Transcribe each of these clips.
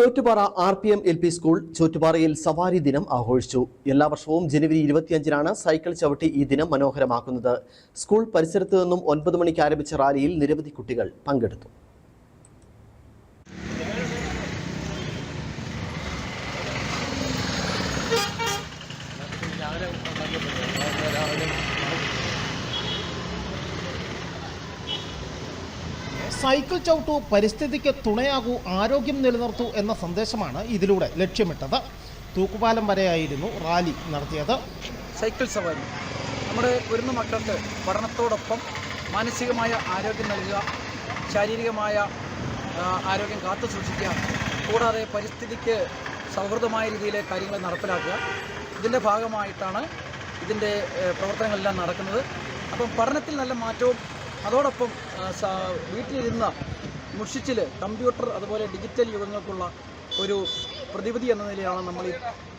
Chottupara R P M L P school ചോറ്റുപാറയിൽ സവാരി ദിനം ആഘോഷിച്ചു. എല്ലാ വർഷവും ജനുവരി ഇരുപത്തിയഞ്ചിനാണ് സൈക്കിൾ ചവിട്ടി ഈ ദിനം മനോഹരമാക്കുന്നത്. സ്കൂൾ പരിസരത്തു നിന്നും ഒൻപത് മണിക്ക് ആരംഭിച്ച റാലിയിൽ നിരവധി കുട്ടികൾ പങ്കെടുത്തു. സൈക്കിൾ ചവിട്ടു പരിസ്ഥിതിക്ക് തുണയാകൂ ആരോഗ്യം നിലനിർത്തൂ എന്ന സന്ദേശമാണ് ഇതിലൂടെ ലക്ഷ്യമിട്ടത്. തൂക്കുപാലം വരെയായിരുന്നു റാലി നടത്തിയത്. സൈക്കിൾ സവാരി. നമ്മുടെ വരുന്ന മക്കൾക്ക് പഠനത്തോടൊപ്പം മാനസികമായ ആരോഗ്യം നൽകുക ശാരീരികമായ ആരോഗ്യം കാത്തു സൂക്ഷിക്കുക കൂടാതെ പരിസ്ഥിതിക്ക് സൗഹൃദമായ രീതിയിൽ കാര്യങ്ങൾ നടപ്പിലാക്കുക. ഇതിന്റെ ഭാഗമായിട്ടാണ് ഇതിന്റെ പ്രവർത്തനങ്ങളെല്ലാം നടക്കുന്നത്. അപ്പം പഠനത്തിൽ നല്ല മാറ്റവും അതോടൊപ്പം വീട്ടിലിരുന്ന മുഷിച്ചിൽ കമ്പ്യൂട്ടർ അതുപോലെ ഡിജിറ്റൽ യുഗങ്ങൾക്കുള്ള ഒരു പ്രതിവിധി എന്ന നിലയിലാണ് നമ്മൾ ഈ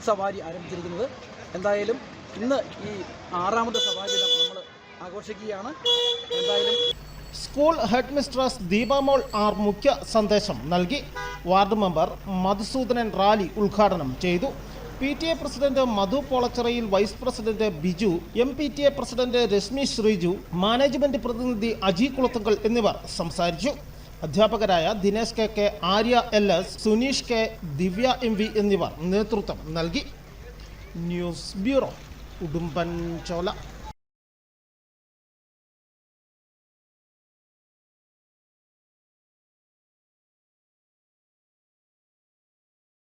സവാരി ആരംഭിച്ചിരിക്കുന്നത്. എന്തായാലും ഇന്ന് ഈ ആറാമത്തെ സവാരി നമ്മൾ ആഘോഷിക്കുകയാണ്. എന്തായാലും school head mistress Deepamol R മുഖ്യ സന്ദേശം നൽകി. വാർഡ് മെമ്പർ മധുസൂദനൻ റാലി ഉദ്ഘാടനം ചെയ്തു. P T A president Madhu പോളച്ചിറയിൽ vice president Biju M P T A president Rashmi Sreeju management പ്രതിനിധി അജി കുളത്തുങ്കൽ എന്നിവർ സംസാരിച്ചു. അധ്യാപകരായ Dinesh K K Arya L S Suneesh K Divya M V എന്നിവർ നേതൃത്വം നൽകി. News bureau Udumbanchola.